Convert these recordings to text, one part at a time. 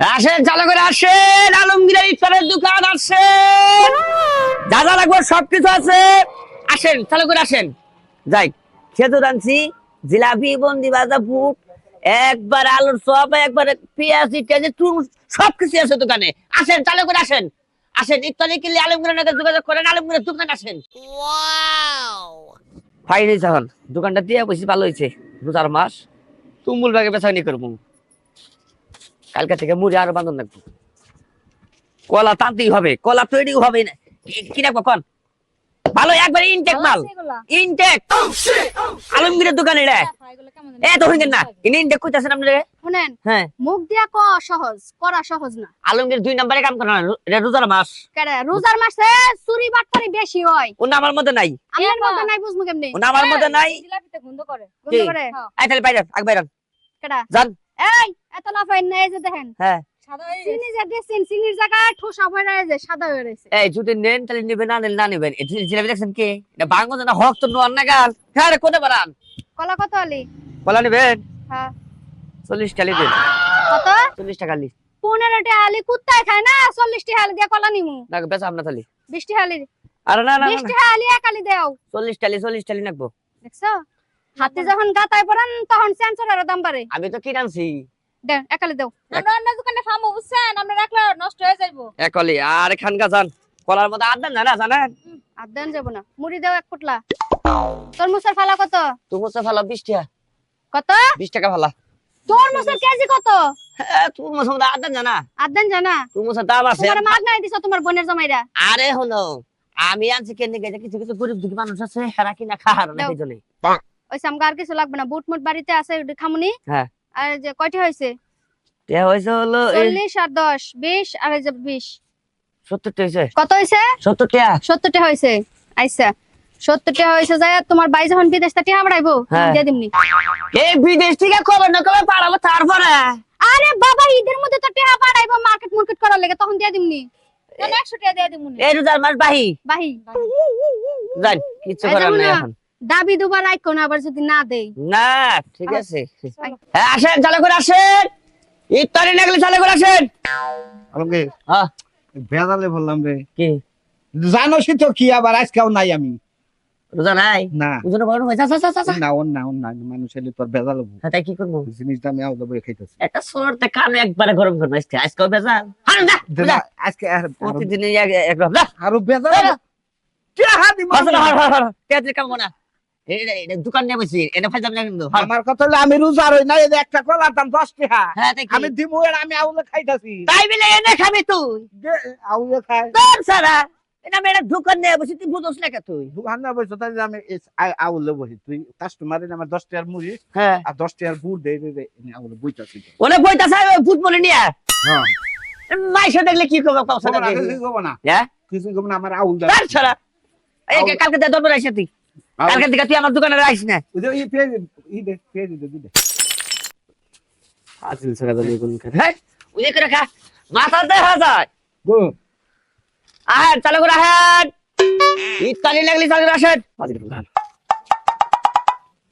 আসেন চালু করে আসেন আলমগীরের ইফতারের দোকান আসেন যা যা লাগবে সবকিছু আছে। আসেন চালু করে আসেন। যাই খেজুর আনছি জিলাপি বন্দি ভাজা ফুট একবার আলুর চপ একবার পেঁয়াজ ইত্যাদি চুন সবকিছু আছে দোকানে। আসেন চালু করে আসেন। আসেন ইত্যাদি কিনলে আলমগীরের নাকি যোগাযোগ করেন আলমগীরের দোকান আসেন। ফাইনাল যখন দোকানটা দিয়ে বসে ভালো হয়েছে দু চার মাস তুমুল ভাগে বেচানি করব। কালকে থেকে মুড়ি আরও বান্ধব রাখব কলা টানতেই হবে কলা তৈরি হবে না। কি- কি রাখব কন? ভালো একবার ইনটেক মাল। ইনটেক আলমগীরের দোকান এটা এ তো হইতেন না। ইনি ইনটেক কইতাছেন আপনারা? শুনেন হ্যাঁ। মুখ দিয়া ক সহজ করা সহজ না। আলমগীর দুই নম্বরে কাম করেন এটা রোজার মাস। কেডা রোজার মাসে চুরি বাটপারি বেশি হয়। ও আমার মধ্যে নাই। আমার মধ্যে নাই বুঝমু কেমনে? ও আমার মধ্যে নাই। জিলাপিতে গন্ধ করে বন্ধ করে। এই তাহলে বাইরে আগ বাইরে কেডা? যান। এই! এত লাফাই না এই যে দেখেন হ্যাঁ। সাদা চিনি যে দিয়েছেন চিনির জায়গায় ঠোসা রয়েছে সাদা রয়েছে। এই যদি নেন তাহলে নিবেন না নিলে না নিবেন। জিলাপি দেখছেন কি? এটা বাঙ্গো না হক তো নোয়ার না গাল। হ্যাঁ কোনে বাড়ান কলা কত আলি? কলা নিবেন? হ্যাঁ। চল্লিশ টাকা দিন কত? চল্লিশ টাকা লি পনেরোটা আলি কুত্তায় খায় না চল্লিশটি হালি দিয়া কলা নিমু? না বেচা আপনার বিশটি হালি আরে না না না, বিশটি হালি এক আলি দেও। চল্লিশ টালি চল্লিশ টালি নাকবো। দেখছ? হাতে যখন গাতায় পড়ান তখন সেন্সরের দাম বাড়ে। আমি তো কি আনছি। দেও। এক আলি আমরা অন্য দোকানে ফার্ম বুঝছেন আমরা রাখলে নষ্ট হয়ে যাইবো। একলি আর খানকা যান কলার মধ্যে আদান জানা জানেন? আর দেন না। মুড়ি দেও এক ফুটলা। তরমুজের ফালা কত? তুমি সে ভালো টাকা। কত? বিশ টাকা ভালো তরমুজের কেজি কত? হ্যাঁ মধ্যে আদান জানা আর জানা? দাম আছে। তোমার মাগ নাই দিছো তোমার বোনের জামাইরা। আরে হলো আমি আনছি কেন গেছে কিছু কিছু গরিব দুঃখী মানুষ আছে হেরা কিনা খাহার না ওই সামগা আর কিছু লাগবে না। বুট মুট বাড়িতে আছে খামুনি। হ্যাঁ। আর যে কয়টি হয়েছে? তে হয়েছে হলো চল্লিশ আর দশ বিশ আর এই যে বিশ। সত্তরটা হয়েছে। কত হয়েছে? সত্তরটা। সত্তরটা হয়েছে। আচ্ছা সত্তরটা হয়েছে যায় তোমার বাই যখন বিদেশ থেকে হাবড়াইবো হ্যাঁ। দিয়ে দিমনি। এই বিদেশ থেকে কবে না কবে পাঠাবো তারপরে। আরে বাবা ঈদের মধ্যে তো টেহা বাড়াইবো মার্কেট মার্কেট করার লেগে তখন দিয়ে দিমনি। একশো টাকা দিয়ে দিমুনি। এই রোজার মাস বাহি। বাহি। যান কিছু করার নেই এখন। দাবি দুবার রাখো না আবার যদি না দেই। না ঠিক আছে। হ্যাঁ আসেন চালু করে আসেন। ইফতারি না গেলে চালু করে আসেন। আলমগীর হ্যাঁ। বেজালে বললাম রে। কি? জানোসই তো কি আবার? আজকেও নাই আমি। রোজা নাই? না। ওজন বড় হয়েছে। আচ্ছা আচ্ছা আচ্ছা। না ওর না ওর না। মানুষ এলে তোর বেজাল হব। হ্যাঁ তাই কি করব? জিনিসটা আমি আলাদা বই খাইতেছি। একটা সোরতে কানে একবারে গরম করব আজকে। আজকেও বেজাল যা যা। আজকে আর- আরো- প্রতিদিন একরকম যা আরও বেজাল যা, যা। কে হাতি হার হার হার হার। তেয়াত্রি কাম না এটা এটা দোকান নিয়ে বসি এটা ফাইজাম না কিন্তু আমার কথা হলো আমি রোজা রই না এই একটা কলার দাম টাকা। হ্যাঁ? আমি দিমু আমি আউলে খাইতাছি। তাই বলে এনে খাবি তুই? আউলে খাই। তোর সারা এটা আমি একটা দোকান নিয়ে বসি তুই বুঝোস না কে তুই? দোকান না বসে তাই আমি আউলে বসি। তুই কাস্টমার আমার দশ টাকার মুড়ি হ্যাঁ। আর টাকার আউলে বইতাছি। ফুটবল নিয়ে হ্যাঁ। দেখলে কি করবে দেখলে না। হ্যাঁ? কিছু না আমার আউল ছাড়া এই কালকে দরবার আইসা তুই। কালকে দিকে তুই আমার দোকানে রাখিস না। ওই ছাড়া দালি কোন হ্যাঁ করে খা। মাথা দেখা যায় গো। আহেন চালু করে আহেন। ইত্যাদি লাগলি চালু করে আসেন।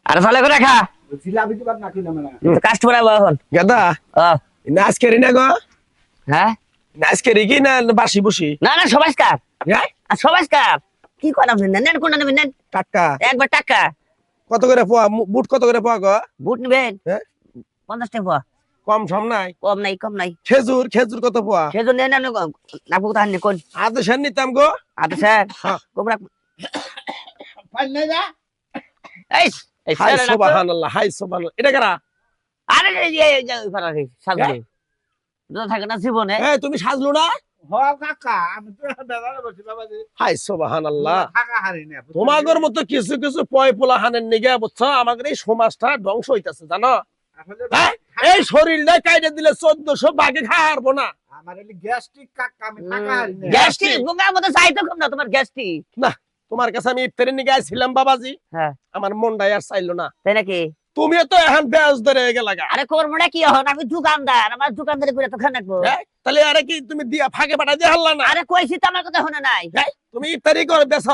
আরে চালু করে খা। মানে কাস্টমার এখন। গাদা নাচ করি না গো। হ্যাঁ? নাচ করি কি না বাসি বসি না না হ্যাঁ? কি করা আপনি নেন কোনটা নেবেন নেন। টাকা একবার টাকা কত করে পোয়া? বুট কত করে পোয়া গো? বুট নেবেন? হ্যাঁ? পঞ্চাশ টাকা পোয়া। কম সম নাই? কম নাই কম নাই। খেজুর খেজুর কত পোয়া? সেজন্য নেন কোথা হানি কোন আদে নিতাম গো। আতে স্যার। হ্যাঁ। কোমরা পাই না যা। এই হাই সুবহানাল্লাহ হাই সুবহানাল্লাহ। এটা কারা? আরে এই যে এই যে ওই পাড়া রে, সামনে দুটো থাকে না জীবনে। এই তুমি সাজলো না? তোমাদের মতো কিছু কিছু পয় পোলা হানের নিগে বুঝছ? আমাদের এই সমাজটা ধ্বংস হইতাছে জানো? হ্যাঁ? এই শরীরটা কাইটে দিলে চোদ্দশো খাওয়ারবো না। তোমার কাছে আমি ইফতারের নিগে আসছিলাম বাবাজি। হ্যাঁ। আমার মনটাই আর চাইলো না। তাই নাকি? তুমিও তো এখন বেজ ধরে গেলাগা আরে কর্মটা কি হন? আমি দোকানদার আমার দোকানদারি করে তো খান রাখব? তাহলে আরে কি তুমি দিয়া ফাঁকে পাঠা দিয়ে হারলা না? আরে কইছি তো আমার কথা শোনা নাই? তুমি ইফতারি করে বেছ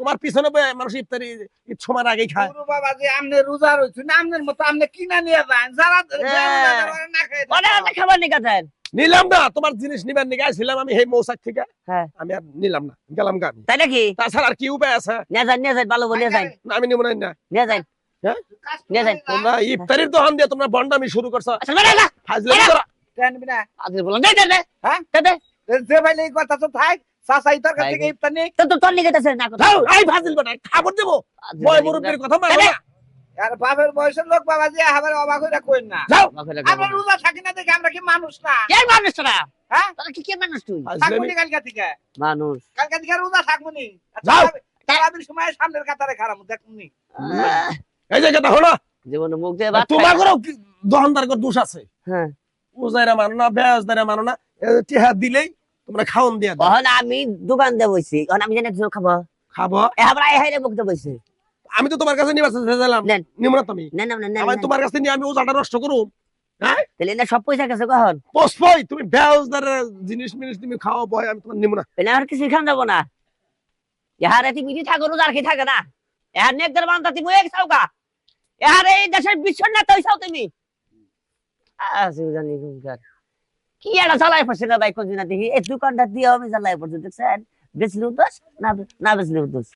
তোমার পিছনে বয়ে মানুষ ইফতারি ঈদ সময় আগেই খায়। গুরু বাবা জি আমনে রোজা রইছেন আমনের মতো আমনে কিনা নিয়ে যান। যারা হ্যাঁ। না খায়। অনেক খাবার নিয়ে গেছেন। নিলাম না তোমার জিনিস নিবার নিগে আসছিলাম আমি এই মৌসাক থেকে। হ্যাঁ আমি আর নিলাম না গেলাম গা তাই নাকি? তাছাড়া আর কি উপায় আছে? নিয়ে যান নিয়ে যান ভালো নিয়ে যান। আমি নিব না না। নিয়ে নিয়ে যান। তোমরা ইফতারির দোকান দিয়ে তোমরা বন্ডামি শুরু করছ। আচ্ছা বেড়া না ফাজলামি করা। জানবি না আজকে বলো দে দে দে। হ্যাঁ? দে দে। যে ভাই এই কথা তো থাক চাচাই তোর কাছ তাই থেকে গো। ইফতার নেই তো তো তোর নিকে দেছে না কথা। যাও, এই ফাজিল বেটা খাবার দেবো। বয় মুরব্বীর কথা মানো না। আর বাপের বয়সের লোক বাবা যে আবার অবাক হইরা কইন না। আমরা রোজা থাকি না দেখে আমরা কি মানুষ না? কে মানুষ তোরা? হ্যাঁ? তোরা কি কে মানুষ তুই? থাকব কালকা থেকে? মানুষ। কালকা থেকে রোজা থাকব যাও। তারাবির সময় সামনের কাতারে খারাপ দেখব নি। আহ, এই যে হলো জীবনে মুখ দিয়ে ভাত তোমার খাই। কোনো দোকানদার দোষ আছে? হ্যাঁ। উজাইরা মানো না মানো না টিহা দিলেই তোমরা খাওন দিয়া দাও। আমি দোকান দে বইছি ওহন আমি জানি কিছু খাব। খাব? এ আমরা এই হাইরে মুখ দে বইছি। আমি তো তোমার কাছে নিবার চাইছিলাম নেন। নিব না তুমি। না না না না আমি তোমার কাছে নিয়ে আমি ওজাটা নষ্ট তাহলে না সব পয়সা গেছে কখন? তুমি জিনিস মিনিস তুমি খাওয়া বয় আমি তোমার নিব না। তাহলে আর কিছু খান যাব না। ইহারে তুমি থাকো রোজার কি থাকে না? এহার নেকদের বান্ধা তুমি এক এহার এই দেশের বিশ্ব না তো চাও তুমি? আসু জানি গুনকার কি এটা চালাই পড়ছে না ভাই কোন দিন দেখি। এই দোকানটা দিয়ে আমি চালাই পড়ছে, দেখছেন? বেচলেও দোষ, না না বেচলেও দোষ।